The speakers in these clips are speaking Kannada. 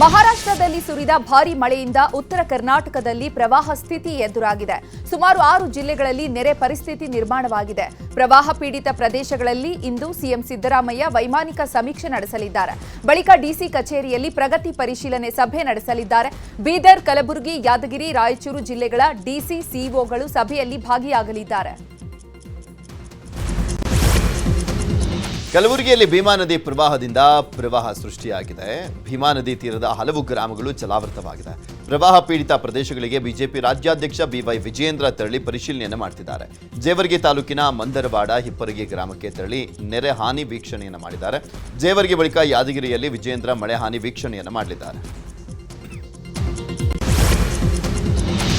ಮಹಾರಾಷ್ಟ್ರದಲ್ಲಿ ಸುರಿದ ಭಾರೀ ಮಳೆಯಿಂದ ಉತ್ತರ ಕರ್ನಾಟಕದಲ್ಲಿ ಪ್ರವಾಹ ಸ್ಥಿತಿ ಎದುರಾಗಿದೆ. ಸುಮಾರು ಆರು ಜಿಲ್ಲೆಗಳಲ್ಲಿ ನೆರೆ ಪರಿಸ್ಥಿತಿ ನಿರ್ಮಾಣವಾಗಿದೆ. ಪ್ರವಾಹ ಪೀಡಿತ ಪ್ರದೇಶಗಳಲ್ಲಿ ಇಂದು ಸಿಎಂ ಸಿದ್ದರಾಮಯ್ಯ ವೈಮಾನಿಕ ಸಮೀಕ್ಷೆ ನಡೆಸಲಿದ್ದಾರೆ. ಬಳಿಕ ಡಿಸಿ ಕಚೇರಿಯಲ್ಲಿ ಪ್ರಗತಿ ಪರಿಶೀಲನೆ ಸಭೆ ನಡೆಸಲಿದ್ದಾರೆ. ಬೀದರ್, ಕಲಬುರಗಿ, ಯಾದಗಿರಿ, ರಾಯಚೂರು ಜಿಲ್ಲೆಗಳ ಡಿಸಿ ಸಿಇಒಗಳು ಸಭೆಯಲ್ಲಿ ಭಾಗಿಯಾಗಲಿದ್ದಾರೆ. ಕಲಬುರಗಿಯಲ್ಲಿ ಭೀಮಾ ನದಿ ಪ್ರವಾಹದಿಂದ ಪ್ರವಾಹ ಸೃಷ್ಟಿಯಾಗಿದೆ. ಭೀಮಾ ನದಿ ತೀರದ ಹಲವು ಗ್ರಾಮಗಳು ಜಲಾವೃತವಾಗಿದೆ. ಪ್ರವಾಹ ಪೀಡಿತ ಪ್ರದೇಶಗಳಿಗೆ ಬಿಜೆಪಿ ರಾಜ್ಯಾಧ್ಯಕ್ಷ ಬಿವೈ ವಿಜಯೇಂದ್ರ ತೆರಳಿ ಪರಿಶೀಲನೆಯನ್ನು ಮಾಡ್ತಿದ್ದಾರೆ. ಜೇವರ್ಗಿ ತಾಲೂಕಿನ ಮಂದರವಾಡ ಹಿಪ್ಪರಗಿ ಗ್ರಾಮಕ್ಕೆ ತೆರಳಿ ನೆರೆ ಹಾನಿ ವೀಕ್ಷಣೆಯನ್ನು ಮಾಡಿದ್ದಾರೆ. ಜೇವರ್ಗಿ ಬಳಿಕ ಯಾದಗಿರಿಯಲ್ಲಿ ವಿಜಯೇಂದ್ರ ಮಳೆ ಹಾನಿ ವೀಕ್ಷಣೆಯನ್ನು ಮಾಡಲಿದ್ದಾರೆ.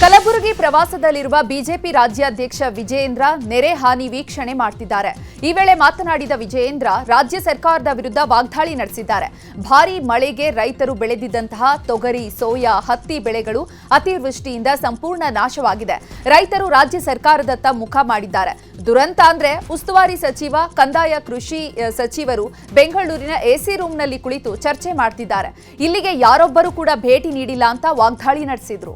ಕಲಬುರಗಿ ಪ್ರವಾಸದಲ್ಲಿರುವ ಬಿಜೆಪಿ ರಾಜ್ಯಾಧ್ಯಕ್ಷ ವಿಜಯೇಂದ್ರ ನೆರೆ ಹಾನಿ ವೀಕ್ಷಣೆ ಮಾಡ್ತಿದ್ದಾರೆ. ಈ ವೇಳೆ ಮಾತನಾಡಿದ ವಿಜಯೇಂದ್ರ, ರಾಜ್ಯ ಸರ್ಕಾರದ ವಿರುದ್ಧ ವಾಗ್ದಾಳಿ ನಡೆಸಿದ್ದಾರೆ. ಭಾರೀ ಮಳೆಗೆ ರೈತರು ಬೆಳೆದಿದ್ದಂತಹ ತೊಗರಿ, ಸೋಯಾ, ಹತ್ತಿ ಬೆಳೆಗಳು ಅತಿವೃಷ್ಟಿಯಿಂದ ಸಂಪೂರ್ಣ ನಾಶವಾಗಿದೆ. ರೈತರು ರಾಜ್ಯ ಸರ್ಕಾರದತ್ತ ಮುಖ ಮಾಡಿದ್ದಾರೆ. ದುರಂತ ಅಂದ್ರೆ ಉಸ್ತುವಾರಿ ಸಚಿವ, ಕಂದಾಯ ಕೃಷಿ ಸಚಿವರು ಬೆಂಗಳೂರಿನ ಎಸಿ ರೂಮ್ನಲ್ಲಿ ಕುಳಿತು ಚರ್ಚೆ ಮಾಡ್ತಿದ್ದಾರೆ. ಇಲ್ಲಿಗೆ ಯಾರೊಬ್ಬರು ಕೂಡ ಭೇಟಿ ನೀಡಿಲ್ಲ ಅಂತ ವಾಗ್ದಾಳಿ ನಡೆಸಿದ್ರು.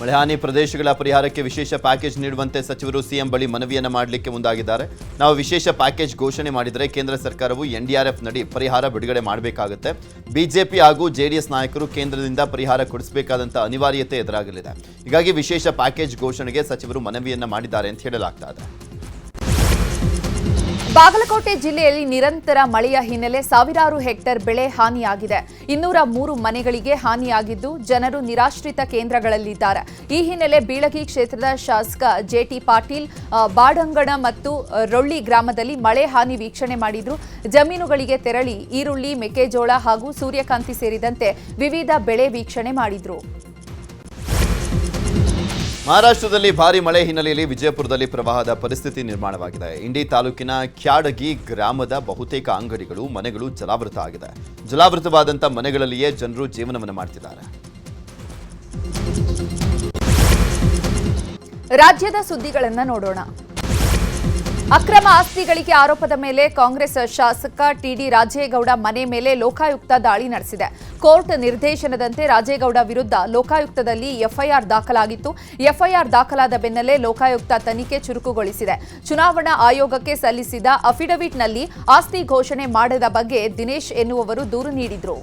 ಮಳೆ ಹಾನಿ ಪ್ರದೇಶಗಳ ಪರಿಹಾರಕ್ಕೆ ವಿಶೇಷ ಪ್ಯಾಕೇಜ್ ನೀಡುವಂತೆ ಸಚಿವರು ಸಿಎಂ ಬಳಿ ಮನವಿಯನ್ನು ಮಾಡಲಿಕ್ಕೆ ಮುಂದಾಗಿದ್ದಾರೆ. ನಾವು ವಿಶೇಷ ಪ್ಯಾಕೇಜ್ ಘೋಷಣೆ ಮಾಡಿದರೆ ಕೇಂದ್ರ ಸರ್ಕಾರವು ಎನ್ಡಿಆರ್ಎಫ್ ನಡಿ ಪರಿಹಾರ ಬಿಡುಗಡೆ ಮಾಡಬೇಕಾಗುತ್ತೆ. ಬಿಜೆಪಿ ಹಾಗೂ ಜೆಡಿಎಸ್ ನಾಯಕರು ಕೇಂದ್ರದಿಂದ ಪರಿಹಾರ ಕೊಡಿಸಬೇಕಾದಂಥ ಅನಿವಾರ್ಯತೆ ಎದುರಾಗಲಿದೆ. ಹೀಗಾಗಿ ವಿಶೇಷ ಪ್ಯಾಕೇಜ್ ಘೋಷಣೆಗೆ ಸಚಿವರು ಮನವಿಯನ್ನು ಮಾಡಿದ್ದಾರೆ ಅಂತ ಹೇಳಲಾಗ್ತಾ ಇದೆ. ಬಾಗಲಕೋಟೆ ಜಿಲ್ಲೆಯಲ್ಲಿ ನಿರಂತರ ಮಳೆಯ ಹಿನ್ನೆಲೆ ಸಾವಿರಾರು ಹೆಕ್ಟೇರ್ ಬೆಳೆ ಹಾನಿಯಾಗಿದೆ. ಇನ್ನೂರ ಮೂರು ಮನೆಗಳಿಗೆ ಹಾನಿಯಾಗಿದ್ದು ಜನರು ನಿರಾಶ್ರಿತ ಕೇಂದ್ರಗಳಲ್ಲಿದ್ದಾರೆ. ಈ ಹಿನ್ನೆಲೆ ಬೀಳಗಿ ಕ್ಷೇತ್ರದ ಶಾಸಕ ಜೆಟಿ ಪಾಟೀಲ್ ಬಾಡಂಗಣ ಮತ್ತು ರೊಳ್ಳಿ ಗ್ರಾಮದಲ್ಲಿ ಮಳೆ ಹಾನಿ ವೀಕ್ಷಣೆ ಮಾಡಿದ್ರು. ಜಮೀನುಗಳಿಗೆ ತೆರಳಿ ಈರುಳ್ಳಿ, ಮೆಕ್ಕೆಜೋಳ ಹಾಗೂ ಸೂರ್ಯಕಾಂತಿ ಸೇರಿದಂತೆ ವಿವಿಧ ಬೆಳೆ ವೀಕ್ಷಣೆ ಮಾಡಿದ್ರು. ಮಹಾರಾಷ್ಟ್ರದಲ್ಲಿ ಭಾರಿ ಮಳೆ ಹಿನ್ನೆಲೆಯಲ್ಲಿ ವಿಜಯಪುರದಲ್ಲಿ ಪ್ರವಾಹದ ಪರಿಸ್ಥಿತಿ ನಿರ್ಮಾಣವಾಗಿದೆ. ಇಂಡಿ ತಾಲೂಕಿನ ಕ್ಯಾಡಗಿ ಗ್ರಾಮದ ಬಹುತೇಕ ಅಂಗಡಿಗಳು, ಮನೆಗಳು ಜಲಾವೃತ ಆಗಿದೆ. ಜಲಾವೃತವಾದಂಥ ಮನೆಗಳಲ್ಲಿಯೇ ಜನರು ಜೀವನವನ್ನು ಮಾಡ್ತಿದ್ದಾರೆ. ರಾಜ್ಯದ ಸುದ್ದಿಗಳನ್ನು ನೋಡೋಣ. ಅಕ್ರಮ ಆಸ್ತಿ ಗಳಿಕೆ ಆರೋಪದ ಮೇಲೆ ಕಾಂಗ್ರೆಸ್ ಶಾಸಕ ಟಿಡಿ ರಾಜೇಗೌಡ ಮನೆ ಮೇಲೆ ಲೋಕಾಯುಕ್ತ ದಾಳಿ ನಡೆಸಿದೆ. ಕೋರ್ಟ್ ನಿರ್ದೇಶನದಂತೆ ರಾಜೇಗೌಡ ವಿರುದ್ಧ ಲೋಕಾಯುಕ್ತದಲ್ಲಿ ಎಫ್ಐಆರ್ ದಾಖಲಾಗಿತ್ತು. ಎಫ್ಐಆರ್ ದಾಖಲಾದ ಬೆನ್ನಲ್ಲೇ ಲೋಕಾಯುಕ್ತ ತನಿಖೆ ಚುರುಕುಗೊಳಿಸಿದೆ. ಚುನಾವಣಾ ಆಯೋಗಕ್ಕೆ ಸಲ್ಲಿಸಿದ ಅಫಿಡವಿಟ್ನಲ್ಲಿ ಆಸ್ತಿ ಘೋಷಣೆ ಮಾಡದ ಬಗ್ಗೆ ದಿನೇಶ್ ಎನ್ನುವವರು ದೂರು ನೀಡಿದ್ರು.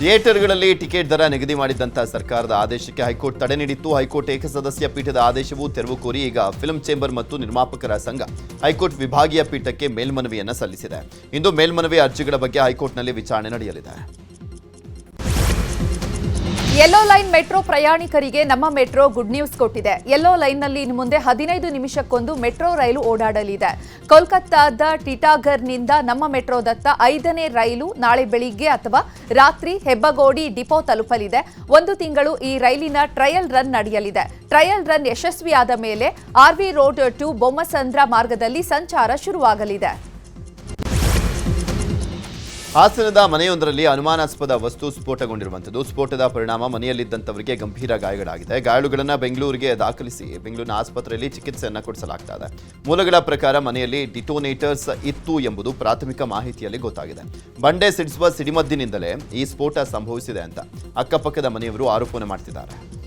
ಥಿಯೇಟರ್ಗಳಲ್ಲಿ ಟಿಕೆಟ್ ದರ ನಿಗದಿ ಮಾಡಿದ್ದಂಥ ಸರ್ಕಾರದ ಆದೇಶಕ್ಕೆ ಹೈಕೋರ್ಟ್ ತಡೆ ನೀಡಿತ್ತು. ಹೈಕೋರ್ಟ್ ಏಕಸದಸ್ಯ ಪೀಠದ ಆದೇಶವು ತೆರವು ಕೋರಿ ಈಗ ಫಿಲ್ಮ್ ಚೇಂಬರ್ ಮತ್ತು ನಿರ್ಮಾಪಕರ ಸಂಘ ಹೈಕೋರ್ಟ್ ವಿಭಾಗೀಯ ಪೀಠಕ್ಕೆ ಮೇಲ್ಮನವಿಯನ್ನು ಸಲ್ಲಿಸಿದೆ. ಇಂದು ಮೇಲ್ಮನವಿ ಅರ್ಜಿಗಳ ಬಗ್ಗೆ ಹೈಕೋರ್ಟ್ನಲ್ಲಿ ವಿಚಾರಣೆ ನಡೆಯಲಿದೆ. ಯೆಲ್ಲೋ ಲೈನ್ ಮೆಟ್ರೋ ಪ್ರಯಾಣಿಕರಿಗೆ ನಮ್ಮ ಮೆಟ್ರೋ ಗುಡ್ ನ್ಯೂಸ್ ಕೊಟ್ಟಿದೆ. ಯೆಲ್ಲೋ ಲೈನ್ನಲ್ಲಿ ಇನ್ನು ಮುಂದೆ ಹದಿನೈದು ನಿಮಿಷಕ್ಕೊಂದು ಮೆಟ್ರೋ ರೈಲು ಓಡಾಡಲಿದೆ. ಕೋಲ್ಕತ್ತಾದ ಟಿಟಾಗರ್ನಿಂದ ನಮ್ಮ ಮೆಟ್ರೋದತ್ತ ಐದನೇ ರೈಲು ನಾಳೆ ಬೆಳಿಗ್ಗೆ ಅಥವಾ ರಾತ್ರಿ ಹೆಬ್ಬಗೋಡಿ ಡಿಪೋ ತಲುಪಲಿದೆ. ಒಂದು ತಿಂಗಳು ಈ ರೈಲಿನ ಟ್ರಯಲ್ ರನ್ ನಡೆಯಲಿದೆ. ಟ್ರಯಲ್ ರನ್ ಯಶಸ್ವಿಯಾದ ಮೇಲೆ ಆರ್ವಿ ರೋಡ್ ಟು ಬೊಮ್ಮಸಂದ್ರ ಮಾರ್ಗದಲ್ಲಿ ಸಂಚಾರ ಶುರುವಾಗಲಿದೆ. ಹಾಸನದ ಮನೆಯೊಂದರಲ್ಲಿ ಅನುಮಾನಾಸ್ಪದ ವಸ್ತು ಸ್ಫೋಟಗೊಂಡಿರುವಂಥದ್ದು. ಸ್ಫೋಟದ ಪರಿಣಾಮ ಮನೆಯಲ್ಲಿದ್ದಂಥವರಿಗೆ ಗಂಭೀರ ಗಾಯಗಳಾಗಿದೆ. ಗಾಯಾಳುಗಳನ್ನು ಬೆಂಗಳೂರಿಗೆ ದಾಖಲಿಸಿ ಬೆಂಗಳೂರಿನ ಆಸ್ಪತ್ರೆಯಲ್ಲಿ ಚಿಕಿತ್ಸೆಯನ್ನು ಕೊಡಿಸಲಾಗ್ತಾ ಮೂಲಗಳ ಪ್ರಕಾರ ಮನೆಯಲ್ಲಿ ಡಿಟೋನೇಟರ್ಸ್ ಇತ್ತು ಎಂಬುದು ಪ್ರಾಥಮಿಕ ಮಾಹಿತಿಯಲ್ಲಿ ಗೊತ್ತಾಗಿದೆ. ಬಂಡೆ ಸಿಡಿಸುವ ಸಿಡಿಮದ್ದಿನಿಂದಲೇ ಈ ಸ್ಫೋಟ ಸಂಭವಿಸಿದೆ ಅಂತ ಅಕ್ಕಪಕ್ಕದ ಮನೆಯವರು ಆರೋಪವನ್ನು ಮಾಡ್ತಿದ್ದಾರೆ.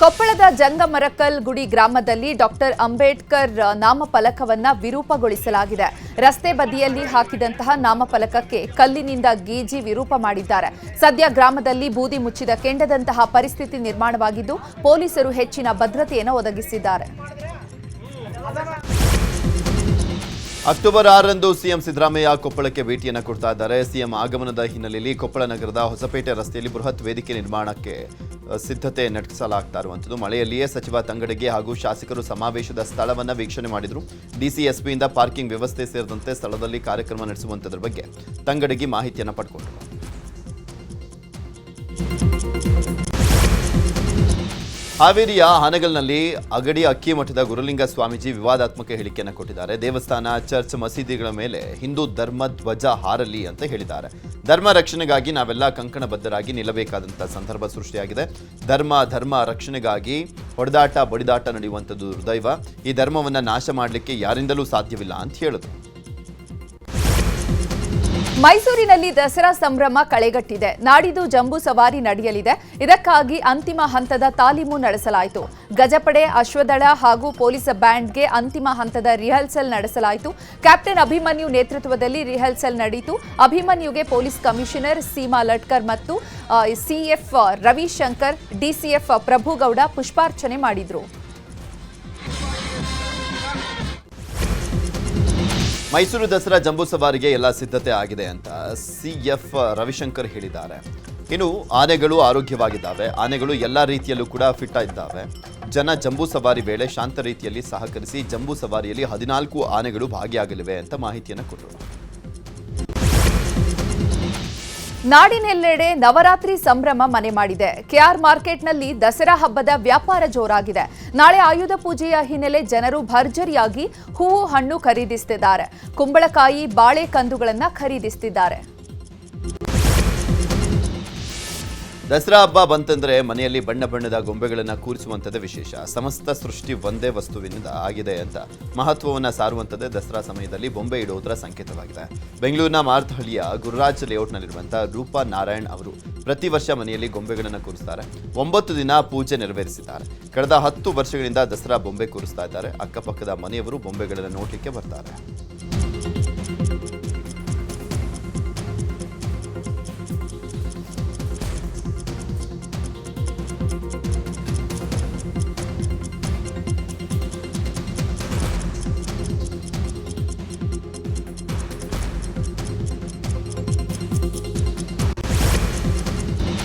ಕೊಪ್ಪಳದ ಜಂಗಮರಕಲ್ ಗುಡಿ ಗ್ರಾಮದಲ್ಲಿ ಡಾಕ್ಟರ್ ಅಂಬೇಡ್ಕರ್ ನಾಮಫಲಕವನ್ನ ವಿರೂಪಗೊಳಿಸಲಾಗಿದೆ. ರಸ್ತೆ ಬದಿಯಲ್ಲಿ ಹಾಕಿದಂತಹ ನಾಮಫಲಕಕ್ಕೆ ಕಲ್ಲಿನಿಂದ ಗೀಜಿ ವಿರೂಪ ಮಾಡಿದ್ದಾರೆ. ಸದ್ಯ ಗ್ರಾಮದಲ್ಲಿ ಬೂದಿ ಮುಚ್ಚಿದ ಕೆಂಡದಂತಹ ಪರಿಸ್ಥಿತಿ ನಿರ್ಮಾಣವಾಗಿದ್ದು, ಪೊಲೀಸರು ಹೆಚ್ಚಿನ ಭದ್ರತೆಯನ್ನು ಒದಗಿಸಿದ್ದಾರೆ. ಅಕ್ಟೋಬರ್ ಆರರಂದು ಸಿಎಂ ಸಿದ್ದರಾಮಯ್ಯ ಕೊಪ್ಪಳಕ್ಕೆ ಭೇಟಿಯನ್ನು ಕೊಡ್ತಾ ಇದ್ದಾರೆ. ಸಿಎಂ ಆಗಮನದ ಹಿನ್ನೆಲೆಯಲ್ಲಿ ಕೊಪ್ಪಳ ನಗರದ ಹೊಸಪೇಟೆ ರಸ್ತೆಯಲ್ಲಿ ಬೃಹತ್ ವೇದಿಕೆ ನಿರ್ಮಾಣಕ್ಕೆ ಸಿದ್ಧತೆ ನಡೆಸಲಾಗ್ತಾ ಇರುವಂಥದ್ದು ಮಳೆಯಲ್ಲಿಯೇ ಸಚಿವ ತಂಗಡಗಿ ಹಾಗೂ ಶಾಸಕರು ಸಮಾವೇಶದ ಸ್ಥಳವನ್ನು ವೀಕ್ಷಣೆ ಮಾಡಿದರು ಡಿಸಿಎಸ್ಪಿಯಿಂದ ಪಾರ್ಕಿಂಗ್ ವ್ಯವಸ್ಥೆ ಸೇರಿದಂತೆ ಸ್ಥಳದಲ್ಲಿ ಕಾರ್ಯಕ್ರಮ ನಡೆಸುವಂಥದ್ರ ಬಗ್ಗೆ ತಂಗಡಗಿ ಮಾಹಿತಿಯನ್ನು ಪಡ್ಕೊಂಡರು. ಹಾವೇರಿಯ ಹಾನಗಲ್ನಲ್ಲಿ ಅಗಡಿ ಅಕ್ಕಿ ಮಠದ ಗುರುಲಿಂಗ ಸ್ವಾಮೀಜಿ ವಿವಾದಾತ್ಮಕ ಹೇಳಿಕೆಯನ್ನು ಕೊಟ್ಟಿದ್ದಾರೆ. ದೇವಸ್ಥಾನ, ಚರ್ಚ್ ಮಸೀದಿಗಳ ಮೇಲೆ ಹಿಂದೂ ಧರ್ಮ ಧ್ವಜ ಹಾರಲಿ ಅಂತ ಹೇಳಿದ್ದಾರೆ. ಧರ್ಮ ರಕ್ಷಣೆಗಾಗಿ ನಾವೆಲ್ಲ ಕಂಕಣಬದ್ಧರಾಗಿ ನಿಲ್ಲಬೇಕಾದಂಥ ಸಂದರ್ಭ ಸೃಷ್ಟಿಯಾಗಿದೆ. ಧರ್ಮ ಧರ್ಮ ರಕ್ಷಣೆಗಾಗಿ ಹೊಡೆದಾಟ, ಬಡಿದಾಟ ನಡೆಯುವಂಥದ್ದು ದುರ್ದೈವ. ಈ ಧರ್ಮವನ್ನು ನಾಶ ಮಾಡಲಿಕ್ಕೆ ಯಾರಿಂದಲೂ ಸಾಧ್ಯವಿಲ್ಲ ಅಂತ ಹೇಳಿದ್ರು ಮೈಸೂರಿನಲ್ಲಿ ದಸರಾ ಸಂಭ್ರಮ ಕಳೆಗಟ್ಟಿದೆ. ನಾಡಿದು ಜಂಬೂ ಸವಾರಿ ನಡೆಯಲಿದೆ. ಇದಕ್ಕಾಗಿ ಅಂತಿಮ ಹಂತದ ತಾಲೀಮು ನಡೆಸಲಾಯಿತು. ಗಜಪಡೆ, ಅಶ್ವದಳ ಹಾಗೂ ಪೊಲೀಸ್ ಬ್ಯಾಂಡ್ಗೆ ಅಂತಿಮ ಹಂತದ ರಿಹರ್ಸಲ್ ನಡೆಸಲಾಯಿತು. ಕ್ಯಾಪ್ಟನ್ ಅಭಿಮನ್ಯು ನೇತೃತ್ವದಲ್ಲಿ ರಿಹರ್ಸಲ್ ನಡೆಯಿತು ಅಭಿಮನ್ಯುಗೆ ಪೊಲೀಸ್ ಕಮಿಷನರ್ ಸೀಮಾ ಲಟ್ಕರ್ ಮತ್ತು ಸಿಎಫ್ ರವಿಶಂಕರ್ ಡಿಸಿಎಫ್ ಪ್ರಭುಗೌಡ ಪುಷ್ಪಾರ್ಚನೆ ಮಾಡಿದ್ರು. ಮೈಸೂರು ದಸರಾ ಜಂಬೂ ಸವಾರಿಗೆ ಎಲ್ಲ ಸಿದ್ಧತೆ ಆಗಿದೆ ಅಂತ ಸಿ ಎಫ್ ರವಿಶಂಕರ್ ಹೇಳಿದ್ದಾರೆ. ಇನ್ನು ಆನೆಗಳು ಆರೋಗ್ಯವಾಗಿದ್ದಾವೆ. ಆನೆಗಳು ಎಲ್ಲ ರೀತಿಯಲ್ಲೂ ಕೂಡ ಫಿಟ್ ಇದ್ದಾವೆ. ಜನ ಜಂಬೂ ಸವಾರಿ ವೇಳೆ ಶಾಂತ ರೀತಿಯಲ್ಲಿ ಸಹಕರಿಸಿ ಜಂಬೂ ಸವಾರಿಯಲ್ಲಿ ಹದಿನಾಲ್ಕು ಆನೆಗಳು ಭಾಗಿಯಾಗಲಿವೆ ಅಂತ ಮಾಹಿತಿಯನ್ನು ಕೊಟ್ಟರು. ನಾಡಿನೆಲ್ಲೆಡೆ ನವರಾತ್ರಿ ಸಂಭ್ರಮ ಮನೆ ಮಾಡಿದೆ. ಕೆಆರ್ ಮಾರ್ಕೆಟ್ನಲ್ಲಿ ದಸರಾ ಹಬ್ಬದ ವ್ಯಾಪಾರ ಜೋರಾಗಿದೆ. ನಾಳೆ ಆಯುಧ ಪೂಜೆಯ ಹಿನ್ನೆಲೆ ಜನರು ಭರ್ಜರಿಯಾಗಿ ಹೂವು, ಹಣ್ಣು ಖರೀದಿಸುತ್ತಿದ್ದಾರೆ ಕುಂಬಳಕಾಯಿ, ಬಾಳೆ ಕಂದುಗಳನ್ನು ಖರೀದಿಸುತ್ತಿದ್ದಾರೆ ದಸರಾ ಹಬ್ಬ ಬಂತಂದ್ರೆ ಮನೆಯಲ್ಲಿ ಬಣ್ಣ ಬಣ್ಣದ ಗೊಂಬೆಗಳನ್ನು ಕೂರಿಸುವಂಥದ್ದೇ ವಿಶೇಷ. ಸಮಸ್ತ ಸೃಷ್ಟಿ ಒಂದೇ ವಸ್ತುವಿನಿಂದ ಆಗಿದೆ ಅಂತ ಮಹತ್ವವನ್ನು ಸಾರುವಂಥದ್ದೇ ದಸರಾ ಸಮಯದಲ್ಲಿ ಬೊಂಬೆ ಇಡುವುದರ ಸಂಕೇತವಾಗಿದೆ. ಬೆಂಗಳೂರಿನ ಮಾರ್ತಹಳ್ಳಿಯ ಗುರುರಾಜ್ ಲೇಔಟ್ನಲ್ಲಿರುವಂಥ ರೂಪಾ ನಾರಾಯಣ್ ಅವರು ಪ್ರತಿ ವರ್ಷ ಮನೆಯಲ್ಲಿ ಗೊಂಬೆಗಳನ್ನು ಕೂರಿಸ್ತಾರೆ. ಒಂಬತ್ತು ದಿನ ಪೂಜೆ ನೆರವೇರಿಸಿದ್ದಾರೆ. ಕಳೆದ ಹತ್ತು ವರ್ಷಗಳಿಂದ ದಸರಾ ಬೊಂಬೆ ಕೂರಿಸ್ತಾ ಇದ್ದಾರೆ. ಅಕ್ಕಪಕ್ಕದ ಮನೆಯವರು ಬೊಂಬೆಗಳನ್ನು ನೋಡಲಿಕ್ಕೆ ಬರ್ತಾರೆ.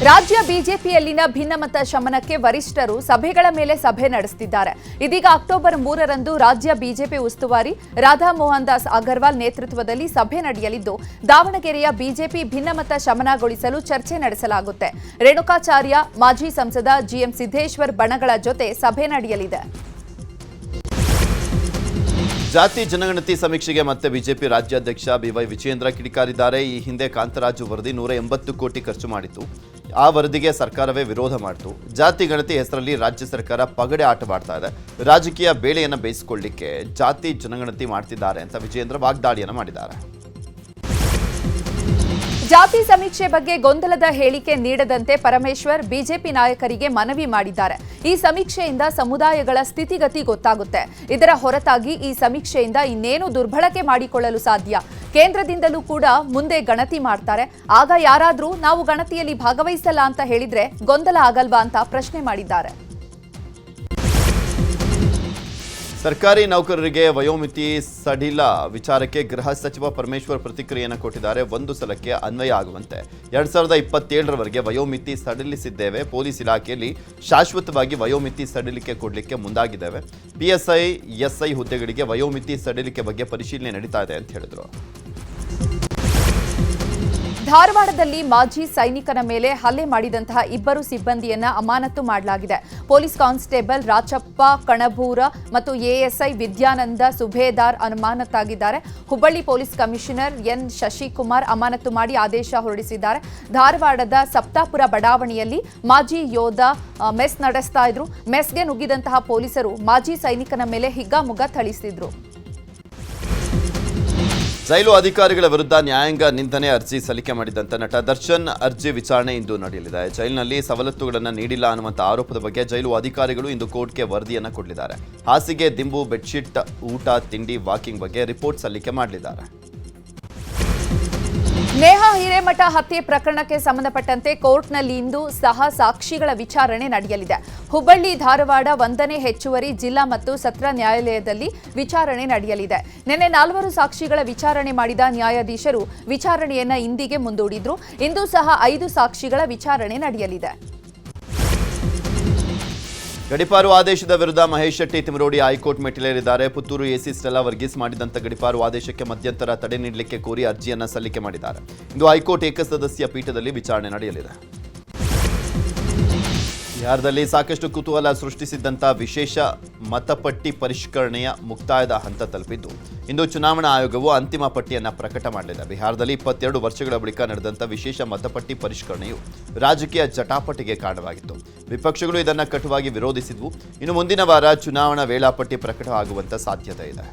ರಾಜ್ಯ ಬಿಜೆಪಿಯಲ್ಲಿನ ಭಿನ್ನಮತ ಶಮನಕ್ಕೆ ವರಿಷ್ಠರು ಸಭೆಗಳ ಮೇಲೆ ಸಭೆ ನಡೆಸುತ್ತಿದ್ದಾರೆ ಇದೀಗ ಅಕ್ಟೋಬರ್ ಮೂರರಂದು ರಾಜ್ಯ ಬಿಜೆಪಿ ಉಸ್ತುವಾರಿ ರಾಧಾ ಮೋಹನ್ ದಾಸ್ ಅಗರ್ವಾಲ್ ನೇತೃತ್ವದಲ್ಲಿ ಸಭೆ ನಡೆಯಲಿದ್ದು, ದಾವಣಗೆರೆಯ ಬಿಜೆಪಿ ಭಿನ್ನಮತ ಶಮನಗೊಳಿಸಲು ಚರ್ಚೆ ನಡೆಸಲಾಗುತ್ತೆ. ರೇಣುಕಾಚಾರ್ಯ, ಮಾಜಿ ಸಂಸದ ಜಿಎಂ ಸಿದ್ದೇಶ್ವರ್ ಬಣಗಳ ಜೊತೆ ಸಭೆ ನಡೆಯಲಿದೆ. ಜಾತಿ ಜನಗಣತಿ ಸಮೀಕ್ಷೆಗೆ ಮತ್ತೆ ಬಿಜೆಪಿ ರಾಜ್ಯಾಧ್ಯಕ್ಷ ಬಿವೈ ವಿಜಯೇಂದ್ರ ಕಿಡಿಕಾರಿದ್ದಾರೆ. ಈ ಹಿಂದೆ ಕಾಂತರಾಜು ವರದಿ ನೂರ ಎಂಬತ್ತು ಕೋಟಿ ಖರ್ಚು ಮಾಡಿತ್ತು. ಆ ವರದಿಗೆ ಸರ್ಕಾರವೇ ವಿರೋಧ ಮಾಡಿತು. ಜಾತಿ ಗಣತಿ ಹೆಸರಲ್ಲಿ ರಾಜ್ಯ ಸರ್ಕಾರ ಪಗಡೆ ಆಟವಾಡ್ತಾ ಇದೆ. ರಾಜಕೀಯ ಬೇಳೆಯನ್ನು ಬೇಯಿಸಿಕೊಳ್ಳಿಕ್ಕೆ ಜಾತಿ ಜನಗಣತಿ ಮಾಡ್ತಿದ್ದಾರೆ ಅಂತ ವಿಜಯೇಂದ್ರ ವಾಗ್ದಾಳಿಯನ್ನು ಮಾಡಿದ್ದಾರೆ. ಜಾತಿ ಸಮೀಕ್ಷೆ ಬಗ್ಗೆ ಗೊಂದಲದ ಹೇಳಿಕೆ ನೀಡದಂತೆ ಪರಮೇಶ್ವರ್ ಬಿಜೆಪಿ ನಾಯಕರಿಗೆ ಮನವಿ ಮಾಡಿದ್ದಾರೆ. ಈ ಸಮೀಕ್ಷೆಯಿಂದ ಸಮುದಾಯಗಳ ಸ್ಥಿತಿಗತಿ ಗೊತ್ತಾಗುತ್ತೆ. ಇದರ ಹೊರತಾಗಿ ಈ ಸಮೀಕ್ಷೆಯಿಂದ ಇನ್ನೇನು ದುರ್ಬಳಕೆ ಮಾಡಿಕೊಳ್ಳಲು ಸಾಧ್ಯ? ಕೇಂದ್ರದಿಂದಲೂ ಕೂಡ ಮುಂದೆ ಗಣತಿ ಮಾಡ್ತಾರೆ. ಆಗ ಯಾರಾದರೂ ನಾವು ಗಣತಿಯಲ್ಲಿ ಭಾಗವಹಿಸಲ್ಲ ಅಂತ ಹೇಳಿದ್ರೆ ಗೊಂದಲ ಆಗಲ್ವಾ ಅಂತ ಪ್ರಶ್ನೆ ಮಾಡಿದ್ದಾರೆ. ಸರ್ಕಾರಿ ನೌಕರರಿಗೆ ವಯೋಮಿತಿ ಸಡಿಲ ವಿಚಾರಕ್ಕೆ ಗೃಹ ಸಚಿವ ಪರಮೇಶ್ವರ್ ಪ್ರತಿಕ್ರಿಯೆಯನ್ನು ಕೊಟ್ಟಿದ್ದಾರೆ. ಒಂದು ಸಲಕ್ಕೆ ಅನ್ವಯ ಆಗುವಂತೆ. ಎರಡ್ ಸಾವಿರದ ಇಪ್ಪತ್ತೇಳರವರೆಗೆ ವಯೋಮಿತಿ ಸಡಿಲಿಸಿದ್ದೇವೆ. ಪೊಲೀಸ್ ಇಲಾಖೆಯಲ್ಲಿ ಶಾಶ್ವತವಾಗಿ ವಯೋಮಿತಿ ಸಡಿಲಿಕೆ ಕೊಡಲಿಕ್ಕೆ ಮುಂದಾಗಿದ್ದೇವೆ. ಪಿಎಸ್ಐ, ಎಸ್ಐ ಹುದ್ದೆಗಳಿಗೆ ವಯೋಮಿತಿ ಸಡಿಲಿಕೆ ಬಗ್ಗೆ ಪರಿಶೀಲನೆ ನಡೀತಾ ಇದೆ ಅಂತ ಹೇಳಿದ್ರು. ಧಾರವಾಡದಲ್ಲಿ ಮಾಜಿ ಸೈನಿಕನ ಮೇಲೆ ಹಲ್ಲೆ ಮಾಡಿದಂತಹ ಇಬ್ಬರು ಸಿಬ್ಬಂದಿಯನ್ನ ಅಮಾನತು ಮಾಡಲಾಗಿದೆ. ಪೊಲೀಸ್ ಕಾನ್ಸ್ಟೇಬಲ್ ರಾಚಪ್ಪ ಕಣಬೂರ ಮತ್ತು ASI Vidyananda Subedar ಅನುಮಾನತಾಗಿದ್ದಾರೆ Hubballi police commissioner N Shashikumar ಅಮಾನತು ಮಾಡಿ ಆದೇಶ ಹೊರಡಿಸಿದ್ದಾರೆ. ಧಾರವಾಡದ ಸಪ್ತಾಪುರ ಬಡಾವಣೆಯಲ್ಲಿ ಮಾಜಿ ಯೋಧ ಮೆಸ್ ನಡೆಸ್ತಾ ಇದ್ರು. ಮೆಸ್ಗೆ ನುಗ್ಗಿದಂತಹ ಪೊಲೀಸರು ಮಾಜಿ ಸೈನಿಕನ ಮೇಲೆ ಹಿಗ್ಗಾಮುಗ್ಗ ಥಳಿಸಿದ್ರು. ಜೈಲು ಅಧಿಕಾರಿಗಳ ವಿರುದ್ಧ ನ್ಯಾಯಾಂಗ ನಿಂದನೆ ಅರ್ಜಿ ಸಲ್ಲಿಕೆ ಮಾಡಿದಂತ ನಟ ದರ್ಶನ್ ಅರ್ಜಿ ವಿಚಾರಣೆ ಇಂದು ನಡೆಯಲಿದೆ. ಜೈಲಿನಲ್ಲಿ ಸವಲತ್ತುಗಳನ್ನು ನೀಡಿಲ್ಲ ಅನ್ನುವಂಥ ಆರೋಪದ ಬಗ್ಗೆ ಜೈಲು ಅಧಿಕಾರಿಗಳು ಇಂದು ಕೋರ್ಟ್ಗೆ ವರದಿಯನ್ನು ಕೊಡಲಿದ್ದಾರೆ. ಹಾಸಿಗೆ, ದಿಂಬು, ಬೆಡ್ಶೀಟ್, ಊಟ, ತಿಂಡಿ, ವಾಕಿಂಗ್ ಬಗ್ಗೆ ರಿಪೋರ್ಟ್ ಸಲ್ಲಿಕೆ ಮಾಡಲಿದ್ದಾರೆ. ನೇಹಾ ಹಿರೇಮಠ ಹತ್ಯೆ ಪ್ರಕರಣಕ್ಕೆ ಸಂಬಂಧಪಟ್ಟಂತೆ ಕೋರ್ಟ್ನಲ್ಲಿ ಇಂದು ಸಹ ಸಾಕ್ಷಿಗಳ ವಿಚಾರಣೆ ನಡೆಯಲಿದೆ. ಹುಬ್ಬಳ್ಳಿ, ಧಾರವಾಡ ಒಂದನೇ ಹೆಚ್ಚುವರಿ ಜಿಲ್ಲಾ ಮತ್ತು ಸತ್ರ ನ್ಯಾಯಾಲಯದಲ್ಲಿ ವಿಚಾರಣೆ ನಡೆಯಲಿದೆ. ನಿನ್ನೆ ನಾಲ್ವರು ಸಾಕ್ಷಿಗಳ ವಿಚಾರಣೆ ಮಾಡಿದ ನ್ಯಾಯಾಧೀಶರು ವಿಚಾರಣೆಯನ್ನ ಇಂದಿಗೆ ಮುಂದೂಡಿದ್ರು. ಇಂದು ಸಹ ಐದು ಸಾಕ್ಷಿಗಳ ವಿಚಾರಣೆ ನಡೆಯಲಿದೆ. ಗಡಿಪಾರು ಆದೇಶದ ವಿರುದ್ಧ ಮಹೇಶ್ ಶೆಟ್ಟಿ ತಿಮರೋಡಿ ಹೈಕೋರ್ಟ್ ಮೆಟ್ಟಿಲೇರಿದ್ದಾರೆ. ಪುತ್ತೂರು ಎಸಿ ಸ್ಟೆಲ್ಲಾ ವರ್ಗೀಸ್ ಮಾಡಿದಂಥ ಗಡಿಪಾರು ಆದೇಶಕ್ಕೆ ಮಧ್ಯಂತರ ತಡೆ ನೀಡಲಿಕ್ಕೆ ಕೋರಿ ಅರ್ಜಿಯನ್ನು ಸಲ್ಲಿಕೆ ಮಾಡಿದ್ದಾರೆ. ಇಂದು ಹೈಕೋರ್ಟ್ ಏಕಸದಸ್ಯ ಪೀಠದಲ್ಲಿ ವಿಚಾರಣೆ ನಡೆಯಲಿದೆ. ಬಿಹಾರದಲ್ಲಿ ಸಾಕಷ್ಟು ಕುತೂಹಲ ಸೃಷ್ಟಿಸಿದ್ದಂಥ ವಿಶೇಷ ಮತಪಟ್ಟಿ ಪರಿಷ್ಕರಣೆಯ ಮುಕ್ತಾಯದ ಹಂತ ತಲುಪಿದ್ದು, ಇಂದು ಚುನಾವಣಾ ಆಯೋಗವು ಅಂತಿಮ ಪಟ್ಟಿಯನ್ನು ಪ್ರಕಟ ಮಾಡಲಿದೆ. ಬಿಹಾರದಲ್ಲಿ ಇಪ್ಪತ್ತೆರಡು ವರ್ಷಗಳ ಬಳಿಕ ನಡೆದಂಥ ವಿಶೇಷ ಮತಪಟ್ಟಿ ಪರಿಷ್ಕರಣೆಯು ರಾಜಕೀಯ ಜಟಾಪಟಿಗೆ ಕಾರಣವಾಗಿತ್ತು. ವಿಪಕ್ಷಗಳು ಇದನ್ನು ಕಟುವಾಗಿ ವಿರೋಧಿಸಿದ್ವು. ಇನ್ನು ಮುಂದಿನ ವಾರ ಚುನಾವಣಾ ವೇಳಾಪಟ್ಟಿ ಪ್ರಕಟವಾಗುವಂಥ ಸಾಧ್ಯತೆ ಇದೆ.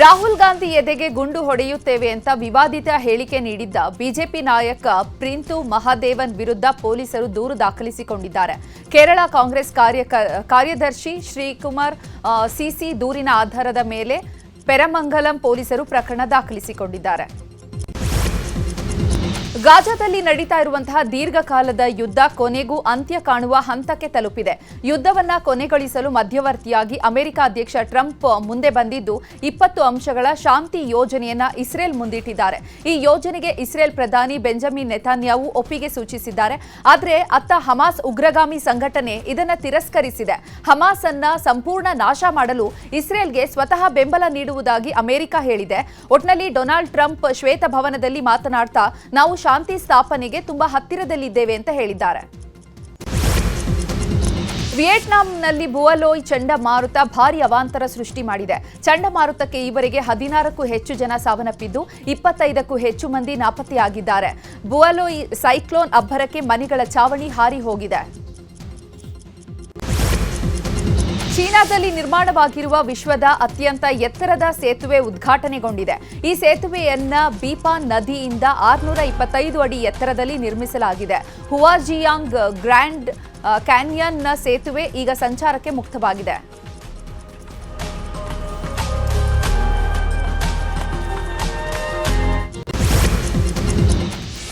ರಾಹುಲ್ ಗಾಂಧಿ ಎದೆಗೆ ಗುಂಡು ಹೊಡೆಯುತ್ತೇವೆ ಅಂತ ವಿವಾದಿತ ಹೇಳಿಕೆ ನೀಡಿದ್ದ ಬಿಜೆಪಿ ನಾಯಕ ಪ್ರಿಂತು ಮಹಾದೇವನ್ ವಿರುದ್ಧ ಪೊಲೀಸರು ದೂರು ದಾಖಲಿಸಿಕೊಂಡಿದ್ದಾರೆ. ಕೇರಳ ಕಾಂಗ್ರೆಸ್ ಕಾರ್ಯ ಕಾರ್ಯದರ್ಶಿ ಶ್ರೀಕುಮಾರ್ ಸಿಸಿ ದೂರಿನ ಆಧಾರದ ಮೇಲೆ ಪೆರಮಂಗಲಂ ಪೊಲೀಸರು ಪ್ರಕರಣ ದಾಖಲಿಸಿಕೊಂಡಿದ್ದಾರೆ. ಗಾಜಾದಲ್ಲಿ ನಡೀತಾ ಇರುವಂತಹ ದೀರ್ಘಕಾಲದ ಯುದ್ಧ ಕೊನೆಗೂ ಅಂತ್ಯ ಕಾಣುವ ಹಂತಕ್ಕೆ ತಲುಪಿದೆ. ಯುದ್ಧವನ್ನ ಕೊನೆಗೊಳಿಸಲು ಮಧ್ಯವರ್ತಿಯಾಗಿ ಅಮೆರಿಕ ಅಧ್ಯಕ್ಷ ಟ್ರಂಪ್ ಮುಂದೆ ಬಂದಿದ್ದು, ಇಪ್ಪತ್ತು ಅಂಶಗಳ ಶಾಂತಿ ಯೋಜನೆಯನ್ನ ಇಸ್ರೇಲ್ ಮುಂದಿಟ್ಟಿದ್ದಾರೆ. ಈ ಯೋಜನೆಗೆ ಇಸ್ರೇಲ್ ಪ್ರಧಾನಿ ಬೆಂಜಮಿನ್ ನೆತಾನ್ಯಾವು ಒಪ್ಪಿಗೆ ಸೂಚಿಸಿದ್ದಾರೆ. ಆದರೆ ಅತ್ತ ಹಮಾಸ್ ಉಗ್ರಗಾಮಿ ಸಂಘಟನೆ ಇದನ್ನ ತಿರಸ್ಕರಿಸಿದೆ. ಹಮಾಸ್ ಅನ್ನ ಸಂಪೂರ್ಣ ನಾಶ ಮಾಡಲು ಇಸ್ರೇಲ್ಗೆ ಸ್ವತಃ ಬೆಂಬಲ ನೀಡುವುದಾಗಿ ಅಮೆರಿಕ ಹೇಳಿದೆ. ಒಟ್ನಲ್ಲಿ ಡೊನಾಲ್ಡ್ ಟ್ರಂಪ್ ಶ್ವೇತಭವನದಲ್ಲಿ ಮಾತನಾಡ್ತಾ, ನಾವು ಶಾಂತಿ ಸ್ಥಾಪನೆಗೆ ತುಂಬಾ ಹತ್ತಿರದಲ್ಲಿದ್ದೇವೆ ಅಂತ ಹೇಳಿದ್ದಾರೆ. ವಿಯೆಟ್ನಾಂನಲ್ಲಿ ಬುವಲೋಯ್ ಚಂಡಮಾರುತ ಭಾರಿ ಅವಾಂತರ ಸೃಷ್ಟಿ ಮಾಡಿದೆ. ಚಂಡಮಾರುತಕ್ಕೆ ಈವರೆಗೆ ಹದಿನಾರಕ್ಕೂ ಹೆಚ್ಚು ಜನ ಸಾವನ್ನಪ್ಪಿದ್ದು, ಇಪ್ಪತ್ತೈದಕ್ಕೂ ಹೆಚ್ಚು ಮಂದಿ ನಾಪತ್ತೆಯಾಗಿದ್ದಾರೆ. ಬುವಲೋಯ್ ಸೈಕ್ಲೋನ್ ಅಬ್ಬರಕ್ಕೆ ಮನೆಗಳ ಚಾವಣಿ ಹಾರಿ ಹೋಗಿದೆ. ಚೀನಾದಲ್ಲಿ ನಿರ್ಮಾಣವಾಗಿರುವ ವಿಶ್ವದ ಅತ್ಯಂತ ಎತ್ತರದ ಸೇತುವೆ ಉದ್ಘಾಟನೆಗೊಂಡಿದೆ. ಈ ಸೇತುವೆಯನ್ನ ಬೀಪಾ ನದಿಯಿಂದ ಆರುನೂರ ಇಪ್ಪತ್ತೈದು ಅಡಿ ಎತ್ತರದಲ್ಲಿ ನಿರ್ಮಿಸಲಾಗಿದೆ. ಹುವಾಜಿಯಾಂಗ್ ಗ್ರ್ಯಾಂಡ್ ಕ್ಯಾನ್ಯನ್ನ ಸೇತುವೆ ಈಗ ಸಂಚಾರಕ್ಕೆ ಮುಕ್ತವಾಗಿದೆ.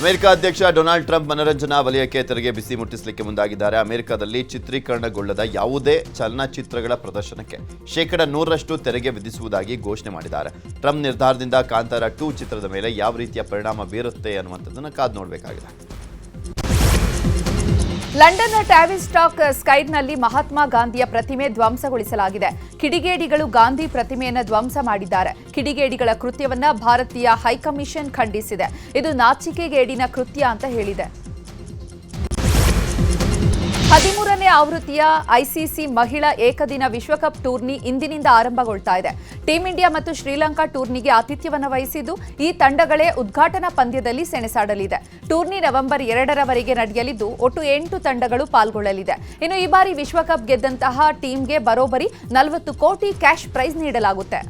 ಅಮೆರಿಕ ಅಧ್ಯಕ್ಷ ಡೊನಾಲ್ಡ್ ಟ್ರಂಪ್ ಮನರಂಜನಾ ವಲಯಕ್ಕೆ ತೆರಿಗೆ ಬಿಸಿ ಮುಟ್ಟಿಸಲಿಕ್ಕೆ ಮುಂದಾಗಿದ್ದಾರೆ. ಅಮೆರಿಕದಲ್ಲಿ ಚಿತ್ರೀಕರಣಗೊಳ್ಳದ ಯಾವುದೇ ಚಲನಚಿತ್ರಗಳ ಪ್ರದರ್ಶನಕ್ಕೆ ಶೇಕಡ ನೂರರಷ್ಟು ತೆರಿಗೆ ವಿಧಿಸುವುದಾಗಿ ಘೋಷಣೆ ಮಾಡಿದ್ದಾರೆ. ಟ್ರಂಪ್ ನಿರ್ಧಾರದಿಂದ ಕಾಂತಾರ ಟೂ ಚಿತ್ರದ ಮೇಲೆ ಯಾವ ರೀತಿಯ ಪರಿಣಾಮ ಬೀರುತ್ತೆ ಅನ್ನುವಂಥದ್ದನ್ನು ಕಾದು ನೋಡಬೇಕಾಗಿದೆ. ಲಂಡನ್ನ ಟ್ಯಾವಿಸ್ ಸ್ಟಾಕ್ ಸ್ಕೈಡ್ನಲ್ಲಿ ಮಹಾತ್ಮ ಗಾಂಧಿಯ ಪ್ರತಿಮೆ ಧ್ವಂಸಗೊಳಿಸಲಾಗಿದೆ. ಕಿಡಿಗೇಡಿಗಳು ಗಾಂಧಿ ಪ್ರತಿಮೆಯನ್ನು ಧ್ವಂಸ ಮಾಡಿದ್ದಾರೆ. ಕಿಡಿಗೇಡಿಗಳ ಕೃತ್ಯವನ್ನ ಭಾರತೀಯ ಹೈಕಮಿಷನ್ ಖಂಡಿಸಿದೆ. ಇದು ನಾಚಿಕೆಗೇಡಿನ ಕೃತ್ಯ ಅಂತ ಹೇಳಿದೆ. ಆವೃತ್ತಿಯ ಐಸಿಸಿ ಮಹಿಳಾ ಏಕದಿನ ವಿಶ್ವಕಪ್ ಟೂರ್ನಿ ಇಂದಿನಿಂದ ಆರಂಭಗೊಳ್ತಾ ಇದೆ. ಟೀಂ ಇಂಡಿಯಾ ಮತ್ತು ಶ್ರೀಲಂಕಾ ಟೂರ್ನಿಗೆ ಆತಿಥ್ಯವನ್ನು ವಹಿಸಿದ್ದು ಈ ತಂಡಗಳೇ ಉದ್ಘಾಟನಾ ಪಂದ್ಯದಲ್ಲಿ ಸೆಣಸಾಡಲಿದೆ. ಟೂರ್ನಿ ನವೆಂಬರ್ ಎರಡರವರೆಗೆ ನಡೆಯಲಿದ್ದು ಒಟ್ಟು ಎಂಟು ತಂಡಗಳು ಪಾಲ್ಗೊಳ್ಳಲಿದೆ. ಇನ್ನು ಈ ಬಾರಿ ವಿಶ್ವಕಪ್ ಗೆದ್ದಂತಹ ಟೀಮ್ಗೆ ಬರೋಬ್ಬರಿ ನಲವತ್ತು ಕೋಟಿ ಕ್ಯಾಶ್ ಪ್ರೈಸ್ ನೀಡಲಾಗುತ್ತೆ.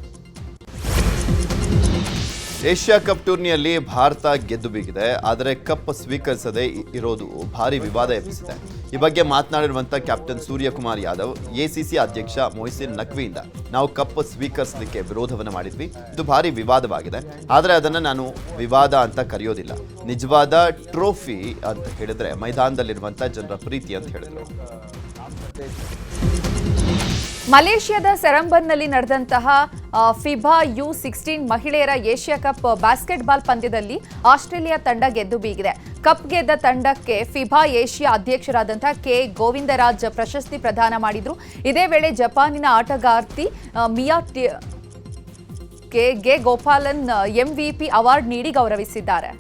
ಏಷ್ಯಾ ಕಪ್ ಟೂರ್ನಿಯಲ್ಲಿ ಭಾರತ ಗೆದ್ದು ಬೀಗಿದೆ, ಆದರೆ ಕಪ್ ಸ್ವೀಕರಿಸದೆ ಇರೋದು ಭಾರಿ ವಿವಾದ ಎಬ್ಬಿಸಿದೆ. ಈ ಬಗ್ಗೆ ಮಾತನಾಡಿರುವಂಥ ಕ್ಯಾಪ್ಟನ್ ಸೂರ್ಯಕುಮಾರ್ ಯಾದವ್, ಎಸಿಸಿ ಅಧ್ಯಕ್ಷ ಮೊಹಸಿನ್ ನಖ್ವಿಯಿಂದ ನಾವು ಕಪ್ ಸ್ವೀಕರಿಸಲಿಕ್ಕೆ ವಿರೋಧವನ್ನು ಮಾಡಿದ್ವಿ. ಇದು ಭಾರಿ ವಿವಾದವಾಗಿದೆ. ಆದರೆ ಅದನ್ನು ನಾನು ವಿವಾದ ಅಂತ ಕರೆಯೋದಿಲ್ಲ. ನಿಜವಾದ ಟ್ರೋಫಿ ಅಂತ ಹೇಳಿದ್ರೆ ಮೈದಾನದಲ್ಲಿರುವಂಥ ಜನರ ಪ್ರೀತಿ ಅಂತ ಹೇಳಿದ್ರು. ಮಲೇಷ್ಯಾದ ಸೆರಂಬನ್ನಲ್ಲಿ ನಡೆದಂತಹ ಫಿಬಾ ಯು ಸಿಕ್ಸ್ಟೀನ್ ಮಹಿಳೆಯರ ಏಷ್ಯಾ ಕಪ್ ಬಾಸ್ಕೆಟ್ಬಾಲ್ ಪಂದ್ಯದಲ್ಲಿ ಆಸ್ಟ್ರೇಲಿಯಾ ತಂಡ ಗೆದ್ದು ಬೀಗಿದೆ. ಕಪ್ ಗೆದ್ದ ತಂಡಕ್ಕೆ ಫಿಬಾ ಏಷ್ಯಾ ಅಧ್ಯಕ್ಷರಾದಂತಹ ಕೆ. ಗೋವಿಂದರಾಜ್ ಪ್ರಶಸ್ತಿ ಪ್ರದಾನ ಮಾಡಿದ್ರು. ಇದೇ ವೇಳೆ ಜಪಾನಿನ ಆಟಗಾರ್ತಿ Mia K. Gopalan MVP award ನೀಡಿ ಗೌರವಿಸಿದ್ದಾರೆ.